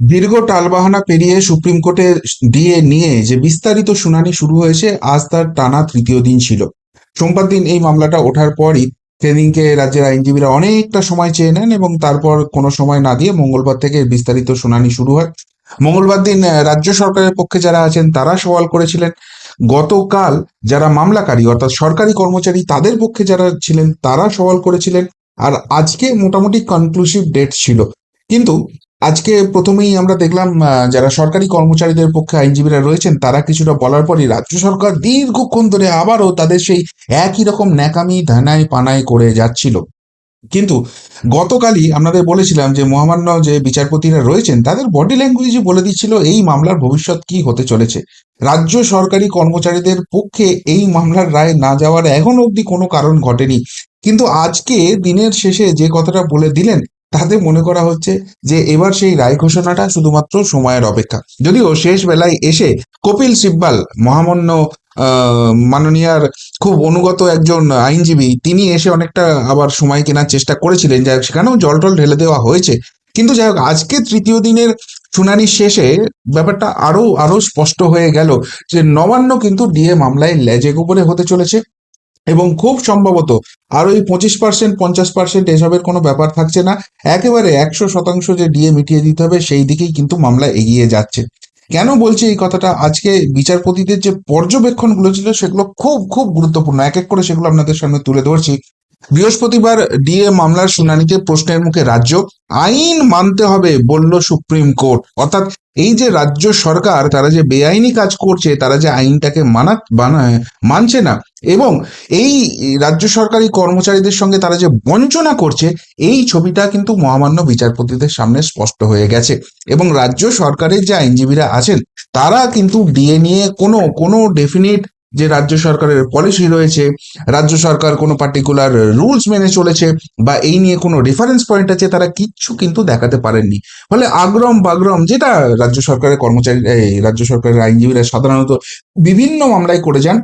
দীর্ঘ টালবাহানা পেরিয়ে সুপ্রিম কোর্টে দিয়ে নিয়ে যে বিস্তারিত শুনানি শুরু হয়েছে, আজ তার টানা তৃতীয় দিন ছিল। সোমবার দিন এই মামলাটা ওঠার পরই সেদিনকে রাজ্যের আইনজীবীরা অনেকটা সময় চেয়ে নেন এবং তারপর কোনো সময় না দিয়ে মঙ্গলবার থেকে বিস্তারিত শুনানি শুরু হয়। মঙ্গলবার দিন রাজ্য সরকারের পক্ষে যারা আছেন তারা সওয়াল করেছিলেন। গতকাল যারা মামলাকারী, অর্থাৎ সরকারি কর্মচারী তাদের পক্ষে যারা ছিলেন তারা সওয়াল করেছিলেন। আর আজকে মোটামুটি কনক্লুসিভ ডেট ছিল। কিন্তু আজকে প্রথমেই আমরা দেখলাম যারা সরকারি কর্মচারীদের পক্ষে আইনজীবীরা রয়েছেন, তারা কিছুটা বলার পরই রাজ্য সরকার দীর্ঘক্ষণ ধরে আবারও তাদের সেই একই রকম ন্যাকামি ধানাই পানাই করে যাচ্ছিল। কিন্তু গতকালই আপনাদের বলেছিলাম যে, মহামান্য যে বিচারপতিরা রয়েছেন, তাদের বডি ল্যাঙ্গুয়েজে বলে দিচ্ছিল এই মামলার ভবিষ্যৎ কি হতে চলেছে। রাজ্য সরকারি কর্মচারীদের পক্ষে এই মামলার রায় না যাওয়ার এখনও অবধি কোনো কারণ ঘটেনি। কিন্তু আজকে দিনের শেষে যে কথাটা বলে দিলেন তাতে মনে করা হচ্ছে যে এবার সেই রায় ঘোষণাটা শুধুমাত্র সময়ের অপেক্ষা। যদিও শেষ বেলায় এসে কপিল সিব্বাল, মহামান্য মাননীয়ার খুব অনুগত একজন আইনজীবী, তিনি এসে অনেকটা আবার সময় কেনার চেষ্টা করেছিলেন, যাই হোক সেখানেও জল টল ঢেলে দেওয়া হয়েছে। কিন্তু যাই হোক, আজকে তৃতীয় দিনের শুনানির শেষে ব্যাপারটা আরও আরও স্পষ্ট হয়ে গেল যে নবান্ন কিন্তু ডিএ মামলায় লেজে গোপরে হতে চলেছে। এবং খুব সম্ভবত আর ওই পঁচিশ পার্সেন্ট পঞ্চাশ পার্সেন্ট এসবের কোনো ব্যাপার থাকছে না। একেবারে একশো শতাংশ যে ডিএ মিটিয়ে দিতে হবে সেই দিকেই কিন্তু মামলা এগিয়ে যাচ্ছে। কেন বলছি এই কথাটা? আজকে বিচারপতিদের যে পর্যবেক্ষণগুলো ছিল সেগুলো খুব খুব গুরুত্বপূর্ণ। এক এক করে সেগুলো আপনাদের সামনে তুলে ধরছি। বৃহস্পতিবার ডিএ মামলার শুনানিতে প্রশ্নের মুখে রাজ্য আইন মানতে হবে বলল সুপ্রিম কোর্ট। অর্থাৎ এই যে রাজ্য সরকার, তারা যে বেআইনি কাজ করছে, তারা যে আইনটাকে মানা মানছে না, এবং এই রাজ্য সরকারি কর্মচারীদের সঙ্গে তারা যে বঞ্চনা করছে, এই ছবিটা কিন্তু মহামান্য বিচারপতিদের সামনে স্পষ্ট হয়ে গেছে। এবং রাজ্য সরকারের যে আইনজীবীরা আছেন, তারা কিন্তু ডিএ নিয়ে কোনো কোনো ডেফিনিট যে রাজ্য সরকারের পলিসি রয়েছে, রাজ্য সরকার কোনো পার্টিকুলার রুলস মেনে চলেছে বা এই নিয়ে কোনো রেফারেন্স পয়েন্ট আছে তারা কিচ্ছু কিন্তু দেখাতে পারেননি। ফলে আগ্রম বাগ্রম যেটা রাজ্য সরকারের কর্মচারী, এই রাজ্য সরকারের আইনজীবীরা সাধারণত বিভিন্ন মামলায় করে যান,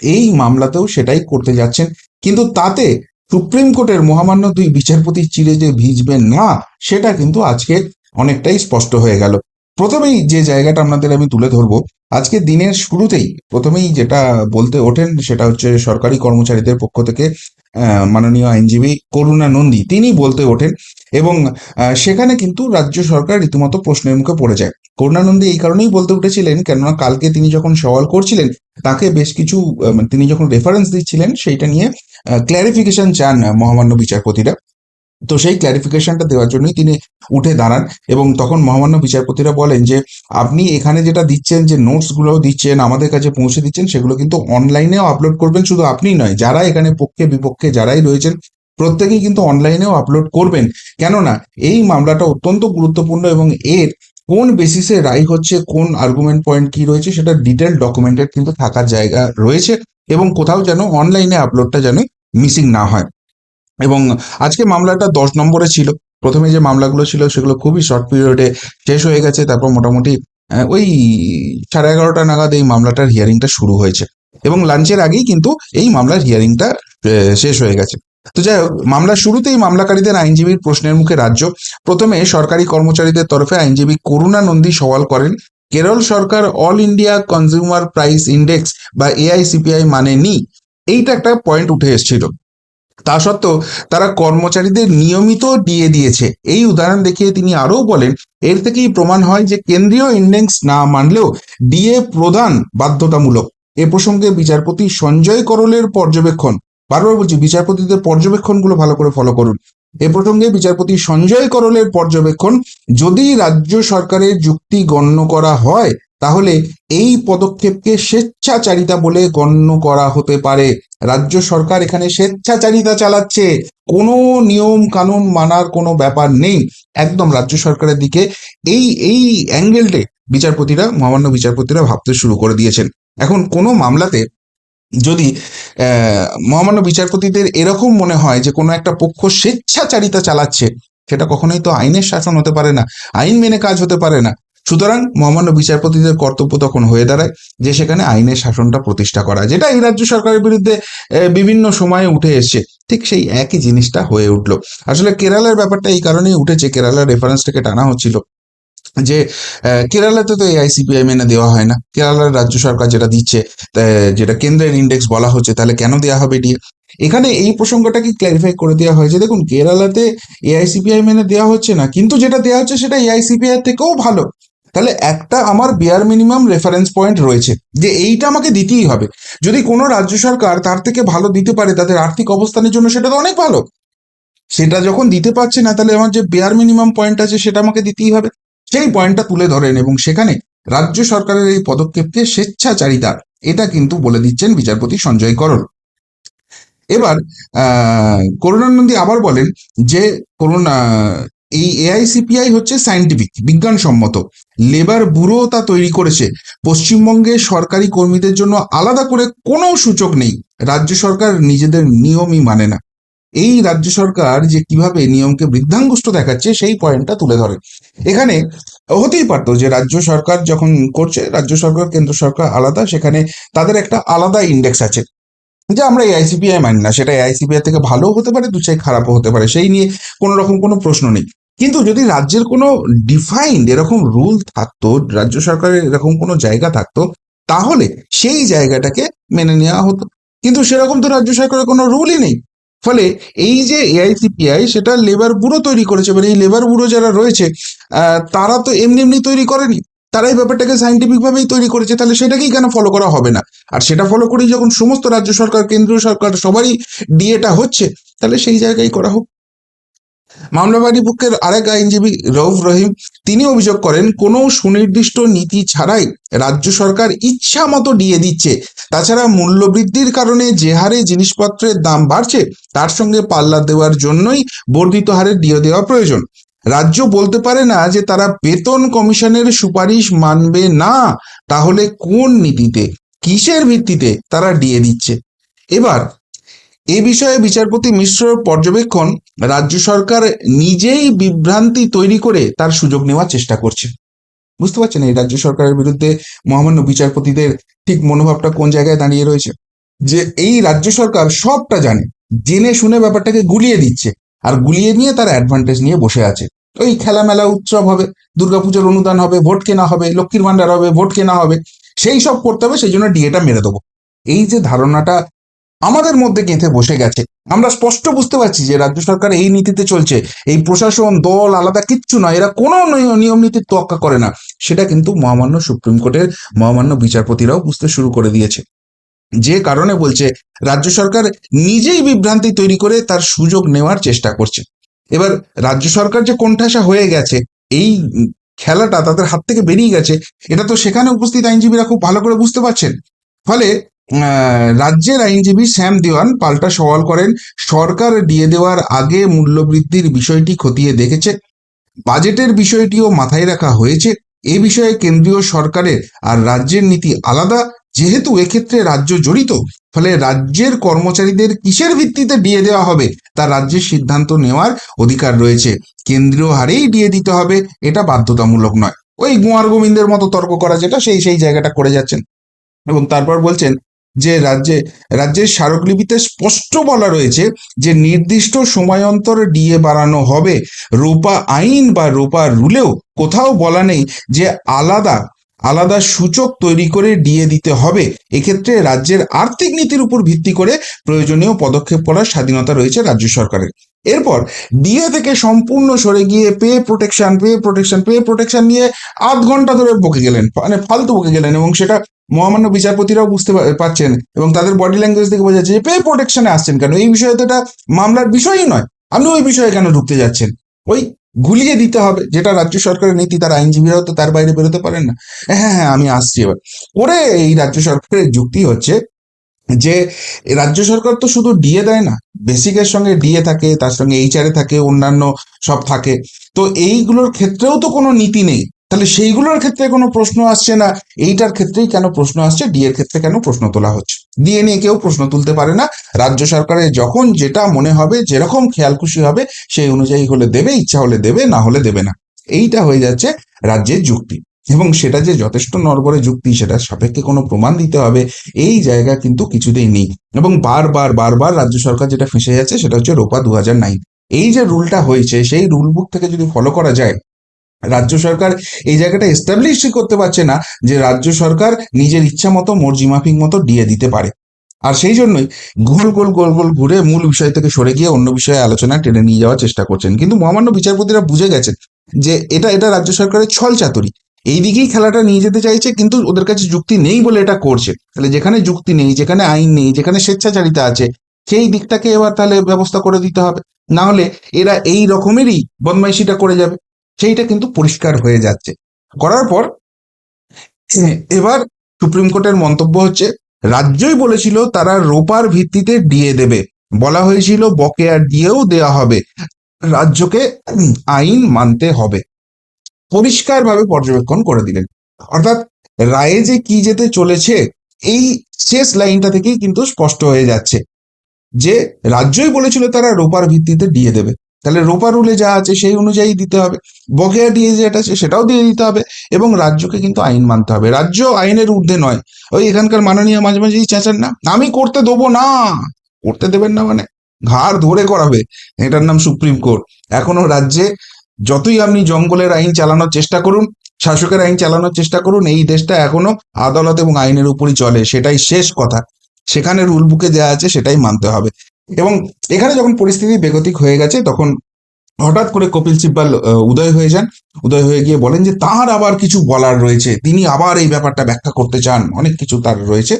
এই মামলাতেও সেটাই করতে যাচ্ছেন। কিন্তু তাতে সুপ্রিম কোর্টের মহামান্য দুই বিচারপতি চিরে যে ভিজবেন না, সেটা কিন্তু আজকে অনেকটাই স্পষ্ট হয়ে গেল। প্রথমেই যে জায়গাটা আপনাদের আমি তুলে ধরবো, আজকে দিনের শুরুতেই প্রথমেই যেটা বলতে ওঠেন সেটা হচ্ছে সরকারি কর্মচারীদের পক্ষ থেকে মাননীয় আইনজীবী করুণা নন্দী। তিনি বলতে ওঠেন এবং সেখানে কিন্তু রাজ্য সরকার রীতিমতো প্রশ্নের মুখে পড়ে যায়। করুণা নন্দী এই কারণেই বলতে উঠেছিলেন, কেননা কালকে তিনি যখন সওয়াল করছিলেন, তাকে বেশ কিছু তিনি যখন রেফারেন্স দিচ্ছিলেন, সেইটা নিয়ে ক্ল্যারিফিকেশন চান মহামান্য বিচারপতিরা। তো সেই ক্ল্যারিফিকেশনটা দেওয়ার জন্যই তিনি উঠে দাঁড়ান এবং তখন মহামান্য বিচারপতিরা বলেন যে, আপনি এখানে যেটা দিচ্ছেন, যে নোটসগুলো দিচ্ছেন, আমাদের কাছে পৌঁছে দিচ্ছেন, সেগুলো কিন্তু অনলাইনেও আপলোড করবেন, শুধু আপনি নয়, যারা এখানে পক্ষে, বিপক্ষে যারাই রয়েছেন, প্রত্যেকেই কিন্তু অনলাইনেও আপলোড করবেন। কেননা, এই মামলাটা অত্যন্ত গুরুত্বপূর্ণ এবং এর কোন বেসিসে রায় হচ্ছে, কোন আর্গুমেন্ট পয়েন্ট কি রয়েছে, সেটা ডিটেল ডকুমেন্টেড কিন্তু থাকার জায়গা রয়েছে এবং কোথাও যেন অনলাইনে আপলোডটা যেন মিসিং না হয়। এবং আজকে মামলাটা দশ নম্বরে ছিল। প্রথমে যে মামলাগুলো ছিল সেগুলো খুবই শর্ট পিরিয়ডে শেষ হয়ে গেছে, তারপর মোটামুটি ওই সাড়ে এগারোটা নাগাদ এই মামলাটার হিয়ারিংটা শুরু হয়েছে। এবং লাঞ্চের আগেই কিন্তু এই মামলার হিয়ারিংটা শেষ হয়ে গেছে। তো যাই হোক মামলার শুরুতেই মামলাকারীদের আইনজীবীর প্রশ্নের মুখে রাজ্য। প্রথমে সরকারি কর্মচারীদের তরফে আইনজীবী করুণা নন্দী সওয়াল করেন, কেরল সরকার All India Consumer Price Index বা এআইসিপিআই মানে নি? এইটা একটা পয়েন্ট উঠে এসেছিল। তা সত্ত্বেও তারা কর্মচারীদের নিয়মিত দিয়ে দিয়েছে। এই উদাহরণ দেখিয়ে তিনি আরও বলেন, এর থেকেই প্রমাণ হয় যে কেন্দ্রীয় ইন্ডেক্স না মানলেও ডিএ প্রদান বাধ্যতামূলক। এ প্রসঙ্গে বিচারপতি সঞ্জয় করলের পর্যবেক্ষণ। বারবার বলছি, বিচারপতিদের পর্যবেক্ষণগুলো ভালো করে ফলো করুন। এ প্রসঙ্গে বিচারপতি সঞ্জয় করলের পর্যবেক্ষণ, যদি রাজ্য সরকারের যুক্তি গণ্য করা হয় তাহলে এই পদক্ষেপকে স্বেচ্ছাচারিতা বলে গণ্য করা হতে পারে। রাজ্য সরকার এখানে স্বেচ্ছাচারিতা চালাচ্ছে। কোনো নিয়ম কানুন মানার কোনো ব্যাপার নেই। একদম রাজ্য সরকারের দিকে এই এই অ্যাঙ্গেলটে বিচারপতিরা, মহামান্য বিচারপতিরা ভাবতে শুরু করে দিয়েছেন। এখন কোনো মামলাতে যদি মহামান্য বিচারপতিদের এরকম মনে হয় যে কোনো একটা পক্ষ স্বেচ্ছাচারিতা চালাচ্ছে, সেটা কখনোই তো আইনের শাসন হতে পারে না। আইন মেনে কাজ হতে পারে না। সুতরাং মহামান্য বিচারপতিদের কর্তব্য তখন হয়ে দাঁড়ায় যে সেখানে আইনের শাসনটা প্রতিষ্ঠা করা, যেটা এই রাজ্য সরকারের বিরুদ্ধে বিভিন্ন সময়ে উঠে এসছে। ঠিক সেই একই জিনিসটা হয়ে উঠল। আসলে কেরালার ব্যাপারটা এই কারণেই উঠেছে, কেরালার রেফারেন্সটাকে টানা হচ্ছিল যে কেরালাতে তো এআইসিপিআই মেনে দেওয়া হয় না। কেরালার রাজ্য সরকার যেটা দিচ্ছে যেটা কেন্দ্রের ইন্ডেক্স বলা হচ্ছে, তাহলে কেন দেওয়া হবে ডিএ এখানে এই প্রসঙ্গটাকে ক্ল্যারিফাই করে দেওয়া হয়েছে? দেখুন, কেরালাতে এআইসিপিআই মেনে দেওয়া হচ্ছে না, কিন্তু যেটা দেওয়া হচ্ছে সেটা এআইসিপিআই থেকেও ভালো। তাহলে একটা আমার বিয়ার মিনিমাম রেফারেন্স পয়েন্ট রয়েছে, যে এইটা আমাকে দিতেই হবে। যদি কোনো রাজ্য সরকার তার থেকে ভালো দিতে পারে, তাদের আর্থিক অবস্থানের জন্য সেটা তো অনেক ভালো। সেটা যখন দিতে পারছে না, তাহলে আমার যে বেয়ার মিনিমাম পয়েন্ট আছে, সেটা আমাকে দিতেই হবে। সেই পয়েন্টটা তুলে ধরেন এবং সেখানে রাজ্য সরকারের এই পদক্ষেপকে স্বেচ্ছাচারিতা, এটা কিন্তু বলে দিচ্ছেন বিচারপতি সঞ্জয় করল। এবার করুণানন্দী আবার বলেন যে করুণা এই এআইসিপিআই হচ্ছে সায়েন্টিফিক বিজ্ঞানসম্মত। লেবার ব্যুরো তা তৈরি করেছে। পশ্চিমবঙ্গে সরকারি কর্মীদের জন্য আলাদা করে কোনো সূচক নেই। রাজ্য সরকার নিজেদের নিয়মই মানে না। এই রাজ্য সরকার যে কীভাবে নিয়মকে বৃদ্ধাঙ্গুষ্ট দেখাচ্ছে, সেই পয়েন্টটা তুলে ধরে। এখানে হতেই পারতো যে রাজ্য সরকার যখন করছে, রাজ্য সরকার, কেন্দ্র সরকার আলাদা, সেখানে তাদের একটা আলাদা ইন্ডেক্স আছে। যে আমরা এআইসিপিআই মানি না। সেটা এআইসিপিআই থেকে ভালো হতে পারে, দু চাই খারাপও হতে পারে। সেই নিয়ে কোনো রকম কোনো প্রশ্ন নেই। কিন্তু যদি রাজ্যের কোনো ডিফাইন্ড এরকম রুল থাকতো, রাজ্য সরকারের এরকম কোনো জায়গা থাকতো, তাহলে সেই জায়গাটাকে মেনে নেওয়া হতো। কিন্তু সেরকম তো রাজ্য সরকারের কোনো রুলই নেই। ফলে এই যে এআইসিপিআই সেটা লেবার ব্যুরো তৈরি করেছে। মানে এই লেবার ব্যুরো যারা রয়েছে তারা তো এমনি এমনি তৈরি করেনি। তারা এই ব্যাপারটাকে সাইন্টিফিক ভাবেই তৈরি করেছে। তাহলে সেটাকেই কেন ফলো করা হবে না? আর সেটা ফলো করেই যখন সমস্ত রাজ্য সরকার, কেন্দ্রীয় সরকার, সবারই ডিএটা হচ্ছে, তাহলে সেই জায়গায় করা হোক। মামলাবাড়ি পক্ষের আরেক আইনজীবী রউফ রহিম, তিনি অভিযোগ করেন, কোনো সুনির্দিষ্ট নীতি ছাড়াই রাজ্য সরকার ইচ্ছা মতো ডিএ দিচ্ছে। তাছাড়া মূল্যবৃদ্ধির কারণে যে হারে জিনিসপত্রের দাম বাড়ছে, তার সঙ্গে পাল্লা দেওয়ার জন্যই বর্ধিত হারে ডিএ দেওয়া প্রয়োজন। রাজ্য বলতে পারে না যে তারা বেতন কমিশনের সুপারিশ মানবে না, তাহলে কোন নীতিতে, কিসের ভিত্তিতে তারা ডিএ দিচ্ছে? এবার এ বিষয়ে বিচারপতি মিশ্রর পর্যবেক্ষণ, রাজ্য সরকার নিজেই বিভ্রান্তি তৈরি করে তার সুযোগ নেওয়ার চেষ্টা করছে। বুঝতে পারছেন? এই রাজ্য সরকারের বিরুদ্ধে মহামান্য বিচারপতিদের ঠিক মনোভাবটা কোন জায়গায় দাঁড়িয়ে রয়েছে? যে এই রাজ্য সরকার সবটা জানে, জেনে শুনে ব্যাপারটাকে গুলিয়ে দিচ্ছে, আর গুলিয়ে নিয়ে তার অ্যাডভান্টেজ নিয়ে বসে আছে। ওই খেলামেলা উৎসব হবে, দুর্গাপুজোর অনুদান হবে, ভোট কেনা হবে, লক্ষ্মীর ভান্ডার হবে, ভোট কেনা হবে, সেই সব করতে হবে, সেই জন্য ডিএটা মেরে দেবো। এই যে ধারণাটা আমাদের মধ্যে গেঁথে বসে গেছে। আমরা স্পষ্ট বুঝতে পারছি যে রাজ্য সরকার এই নীতিতে চলছে। এই প্রশাসন, দল, আলাদা কিচ্ছু নয়। এরা কোনো নিয়ম নীতির তোয়াক্কা করে না। সেটা কিন্তু মহামান্য সুপ্রিম কোর্টের মহামান্য বিচারপতিরাও বুঝতে শুরু করে দিয়েছে। যে কারণে বলছে, রাজ্য সরকার নিজেই বিভ্রান্তি তৈরি করে তার সুযোগ নেওয়ার চেষ্টা করছে। এবার রাজ্য সরকার যে কোণঠাসা হয়ে গেছে, এই খেলাটা তাদের হাত থেকে বেরিয়ে গেছে, এটা তো সেখানে উপস্থিত আইনজীবীরা খুব ভালো করে বুঝতে পারছেন। ফলে রাজ্যের আইনজীবী শ্যাম দেওয়ান পাল্টা সওয়াল করেন, সরকার দিয়ে দেওয়ার আগে মূল্যবৃদ্ধির বিষয়টি খতিয়ে দেখেছে, বাজেটের বিষয়টিও মাথায় রাখা হয়েছে, এ বিষয়ে কেন্দ্রীয় সরকারের আর রাজ্যের নীতি আলাদা, যেহেতু এক্ষেত্রে রাজ্য জড়িত, ফলে রাজ্যের কর্মচারীদের কিসের ভিত্তিতে দিয়ে দেওয়া হবে, তা রাজ্যের সিদ্ধান্ত নেওয়ার অধিকার রয়েছে, কেন্দ্রীয় হারেই দিয়ে দিতে হবে, এটা বাধ্যতামূলক নয়। ওই গোয়ার গোবিন্দের মতো তর্ক করা যেটা, সেই সেই জায়গাটা করে যাচ্ছেন। এবং তারপর বলছেন যে রাজ্যে, রাজ্যের স্মারকলিপিতে স্পষ্ট বলা রয়েছে যে নির্দিষ্ট সময়ান্তর ডিএ বাড়ানো হবে। রোপা আইন বা রোপা রুলেও কোথাও বলা নেই যে আলাদা আলাদা সূচক তৈরি করে ডিএ দিতে হবে। এক্ষেত্রে রাজ্যের আর্থিক নীতির উপর ভিত্তি করে প্রয়োজনীয় পদক্ষেপ করার স্বাধীনতা রয়েছে রাজ্য সরকারের। এরপর ডিএ থেকে সম্পূর্ণ সরে গিয়ে pay protection pay protection pay protection নিয়ে আধ ঘণ্টা ধরে বকে গেলেন মানে ফালতু বকে গেলেন এবং সেটা মহামান্য বিচারপতিরাও বুঝতে পারছেন এবং তাদের বডি ল্যাঙ্গুয়েজ থেকে বোঝা যাচ্ছে যে পে প্রোটেকশনে আসছেন কেন? এই বিষয়ে তো এটা মামলার বিষয়ই নয়। আপনি ওই বিষয়ে কেন ঢুকতে যাচ্ছেন? ওই গুলিয়ে দিতে হবে। যেটা রাজ্য সরকারের নীতি, তার আইনজীবীরাও তো তার বাইরে বেরোতে পারেন না। হ্যাঁ হ্যাঁ আমি আসছি এবার। ওরে, এই রাজ্য সরকারের যুক্তি হচ্ছে যে রাজ্য সরকার তো শুধু ডিএ দেয় না বেসিকের সঙ্গে ডিএ থাকে, তার সঙ্গে এইচআরএ থাকে, অন্যান্য সব থাকে। তো এইগুলোর ক্ষেত্রেও তো কোনো নীতি নেই। তাহলে সেইগুলোর ক্ষেত্রে কোনো প্রশ্ন আসছে না? এইটার ক্ষেত্রেই কেন প্রশ্ন আসছে? ডিএর ক্ষেত্রে কেন প্রশ্ন তোলা হচ্ছে? ডিএ নিয়ে কেউ প্রশ্ন তুলতে পারে না। রাজ্য সরকারের যখন যেটা মনে হবে, যেরকম খেয়াল খুশি হবে, সেই অনুযায়ী হলে দেবে, ইচ্ছা হলে দেবে, না হলে দেবে না। এইটা হয়ে যাচ্ছে রাজ্যের যুক্তি। এবং সেটা যে যথেষ্ট নরবরে যুক্তি, সেটা সাপেক্ষে কোনো প্রমাণ দিতে হবে, এই জায়গা কিন্তু কিছুতেই নেই। এবং বারবার বারবার রাজ্য সরকার যেটা ফেঁসে যাচ্ছে, সেটা হচ্ছে রোপা দু এই যে রুলটা হয়েছে, সেই রুল বুক থেকে যদি ফলো করা যায় রাজ্য সরকার এই জায়গাটা এস্টাবলিশই করতে পারছে না যে রাজ্য সরকার নিজের ইচ্ছা মতো মর্জি মাফিক মতো দিয়ে দিতে পারে। আর সেই জন্যই গোল গোল গোল গোল ঘুরে মূল বিষয় থেকে সরে গিয়ে অন্য বিষয়ে আলোচনা টেনে নিয়ে যাওয়ার চেষ্টা করছেন। কিন্তু মহামান্য বিচারপতিরা বুঝে গেছেন যে এটা এটা রাজ্য সরকারের ছল চাতুরি। এই দিকেই খেলাটা নিয়ে যেতে চাইছে কিন্তু ওদের কাছে যুক্তি নেই বলে এটা করছে। তাহলে যেখানে যুক্তি নেই, যেখানে আইন নেই, যেখানে স্বেচ্ছাচারিতা আছে, সেই দিকটাকে এবার তাহলে ব্যবস্থা করে দিতে হবে। না হলে এরা এই রকমেরই বদমাইশিটা করে যাবে। সেইটা কিন্তু পরিষ্কার হয়ে যাচ্ছে। করার পর এবার সুপ্রিম কোর্টের মন্তব্য হচ্ছে, রাজ্যই বলেছিল তারা রোপার ভিত্তিতে দিয়ে দেবে। বলা হয়েছিল বকেয়া দিয়েও দেওয়া হবে। রাজ্যকে আইন মানতে হবে। পরিষ্কারভাবে পর্যবেক্ষণ করে দিলেন। অর্থাৎ রায়ে যে কি যেতে চলেছে, এই শেষ লাইনটা থেকেই কিন্তু স্পষ্ট হয়ে যাচ্ছে যে, রাজ্যই বলেছিল তারা রোপার ভিত্তিতে দিয়ে দেবে। তাহলে রোপা রুলে যা আছে সেই অনুযায়ী দিতে হবে। বকেয়া দিয়ে যেটা আছে সেটাও দিয়ে দিতে হবে এবং রাজ্যকে কিন্তু আইন মানতে হবে। রাজ্য আইনের ঊর্ধ্বে নয়। ওই এখানকার মাননীয় মাঝে মাঝেই চেঁচান না, আমি করতে দেবো না। করতে দেবেন না মানে? ঘাড় ধরে করাবে। এটার নাম সুপ্রিম কোর্ট। এখনও রাজ্যে যতই আপনি জঙ্গলের আইন চালানোর চেষ্টা করুন, শাসকের আইন চালানোর চেষ্টা করুন, এই দেশটা এখনও আদালত এবং আইনের উপরই চলে। সেটাই শেষ কথা। সেখানে রুল বুকে দেওয়া আছে সেটাই মানতে হবে। এবং এখানে যখন পরিস্থিতি বেগতিক হয়ে গেছে, তখন হঠাৎ করে কপিল সিব্বাল উদয় হয়ে যান। উদয় হয়ে গিয়ে বলেন যে তার আবার কিছু বলার রয়েছে। তিনি আবার এই ব্যাপারটা ব্যাখ্যা করতে চান। অনেক কিছু তার রয়েছে।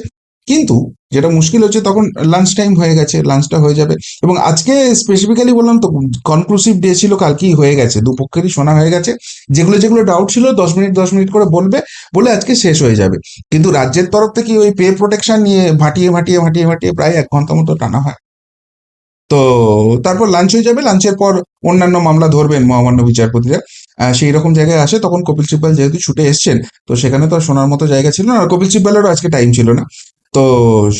কিন্তু যেটা মুশকিল হচ্ছে, তখন লাঞ্চ টাইম হয়ে গেছে লাঞ্চটা হয়ে যাবে। এবং আজকে স্পেসিফিক্যালি বললাম তো কনক্লুসিভ ডে ছিল, কালকেই হয়ে গেছে। দুপক্ষেরই শোনা হয়ে গেছে। যেগুলো যেগুলো ডাউট ছিল, দশ মিনিট দশ মিনিট করে বলবে, বলে আজকে শেষ হয়ে যাবে। কিন্তু রাজ্যের তরফ থেকে ওই পে প্রোটেকশন নিয়ে ভাটিয়ে ভাটিয়ে ভাটিয়ে ভাটিয়ে প্রায় এক ঘণ্টা মতো টানা হয়। তো তারপর লাঞ্চ হয়ে যাবে। লাঞ্চের পর অন্যান্য মামলা ধরবেন মহামান্য বিচারপতিরা। সেই রকম জায়গায় আসে। তখন কপিল সিব্বাল যেহেতু ছুটে এসছেন, তো সেখানে তো আর শোনার মতো জায়গা ছিল না। আর কপিল সিব্বালেরও আজকে টাইম ছিল না। তো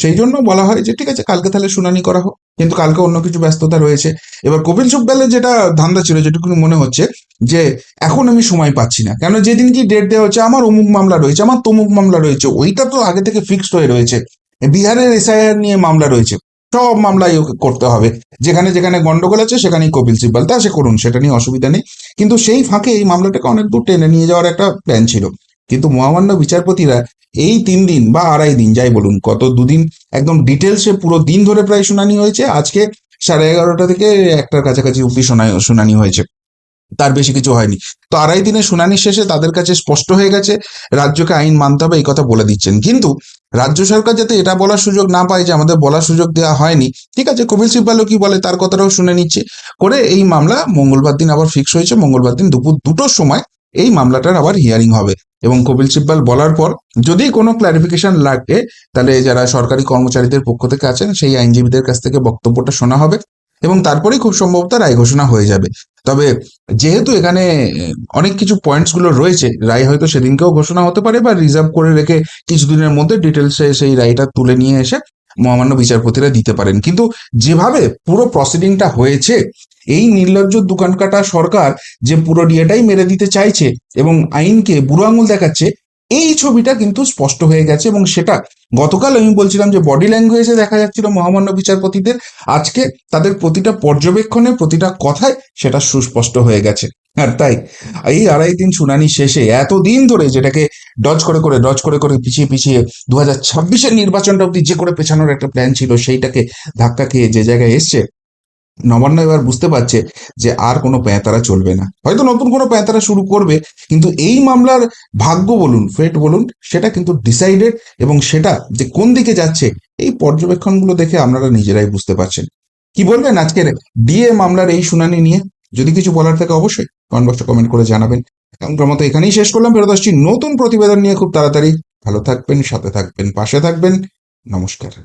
সেই জন্য বলা হয় যে, ঠিক আছে, কালকে তাহলে শুনানি করা হোক। কিন্তু কালকে অন্য কিছু ব্যস্ততা রয়েছে। এবার কপিল সিব্বালের যেটা ধান্দা ছিল যেটুকুনি মনে হচ্ছে যে, এখন আমি সময় পাচ্ছি না। কেন যেদিন কি ডেট দেওয়া হচ্ছে, আমার অমুক মামলা রয়েছে, আমার তমুক মামলা রয়েছে, ওইটা তো আগে থেকে ফিক্সড হয়ে রয়েছে। বিহারের এসআইআর নিয়ে মামলা রয়েছে। সব মামলাই ওকে করতে হবে। যেখানে যেখানে গন্ডগোল আছে, সেখানেই কপিল সিব্বাল, তা সে করুন, সেটা নিয়ে অসুবিধা নেই। কিন্তু সেই ফাঁকে এই মামলাটাকে অনেক দূর টেনে নিয়ে যাওয়ার একটা প্ল্যান ছিল। কিন্তু মহামান্য বিচারপতিরা এই তিন দিন বা আড়াই দিন, যাই বলুন, কত দুদিন, একদম ডিটেলসে পুরো দিন ধরে প্রায় শুনানি হয়েছে। আজকে সাড়ে এগারোটা থেকে একটার কাছাকাছি অব্দি শুনানি হয়েছে। তার বেশি কিছু হয়নি। তো আড়াই দিনের শুনানি শেষে তাদের কাছে স্পষ্ট হয়ে গেছে, রাজ্যকে আইন মানতে হবে, এই কথা বলে দিচ্ছেন। কিন্তু রাজ্য সরকার যাতে এটা বলার সুযোগ না পায় যে আমাদের বলার সুযোগ দেওয়া হয়নি, ঠিক আছে, কপিল সিব্বালও কি বলে, তার কথাটাও শুনে নিচ্ছে। করে এই মামলা মঙ্গলবার দিন আবার ফিক্স হয়েছে, মঙ্গলবার দিন দুপুর দুটোর সময় এই মামলাটার আবার হিয়ারিং হবে। এবং কপিল সিব্বাল বলার পর যদি কোনো ক্লারিফিকেশন লাগে, তাহলে যারা সরকারি কর্মচারীদের পক্ষ থেকে আছেন, সেই আইনজীবীদের কাছ থেকে বক্তব্যটা শোনা হবে এবং তারপরেই খুব সম্ভবত রায় ঘোষণা হয়ে যাবে। তবে যেহেতু এখানে অনেক কিছু পয়েন্টসগুলো রয়েছে, রায় হয়তো সেদিনকেও ঘোষণা হতে পারে বা রিজার্ভ করে রেখে কিছুদিনের মধ্যে ডিটেলসে সেই রায়টা তুলে নিয়ে এসে মহামান্য বিচারপতিরা দিতে পারেন। কিন্তু যেভাবে পুরো প্রসিডিংটা হয়েছে, এই নির্লজ্জ দোকান কাটা সরকার যে পুরো ডিয়াটাই মেরে দিতে চাইছে এবং আইনকে বুড়ো আঙুল দেখাচ্ছে এই ছবিটা কিন্তু স্পষ্ট হয়ে গেছে এবং সেটা গতকাল আমি বলছিলাম যে বডি ল্যাঙ্গুয়েজে দেখা যাচ্ছিল মহামান্য বিচারপতিদের। আজকে তাদের প্রতিটা পর্যবেক্ষণে, প্রতিটা কথায় সেটা সুস্পষ্ট হয়ে গেছে। আর তাই, এই আড়াই দিন শুনানি শেষে এত দিন ধরে যেটাকে ডজ করে করে, ডজ করে করে পিছিয়ে পিছিয়ে দু হাজার ছাব্বিশের নির্বাচনটা অব্দি যে করে পেছানোর একটা প্ল্যান ছিল, সেইটাকে ধাক্কা খেয়ে যে জায়গায় এসছে নবান্ন এবার বুঝতে পারছে যে আর কোনো প্যাঁতারা চলবে না। হয়তো নতুন কোনো প্যাঁতারা শুরু করবে, কিন্তু এই মামলার ভাগ্য বলুন, ফেট বলুন, সেটা কিন্তু ডিসাইডেড এবং সেটা যে কোন দিকে যাচ্ছে, এই পর্যবেক্ষণগুলো দেখে আপনারা নিজেরাই বুঝতে পারছেন। কি বলবেন আজকের ডিএ মামলার এই শুনানি নিয়ে? যদি কিছু বলার থাকে অবশ্যই কমেন্ট বক্সে কমেন্ট করে জানাবেন। এখনকার মতো এখানেই শেষ করলাম। ফেরত আসছি নতুন প্রতিবেদন নিয়ে খুব তাড়াতাড়ি। ভালো থাকবেন, সাথে থাকবেন, পাশে থাকবেন। নমস্কার।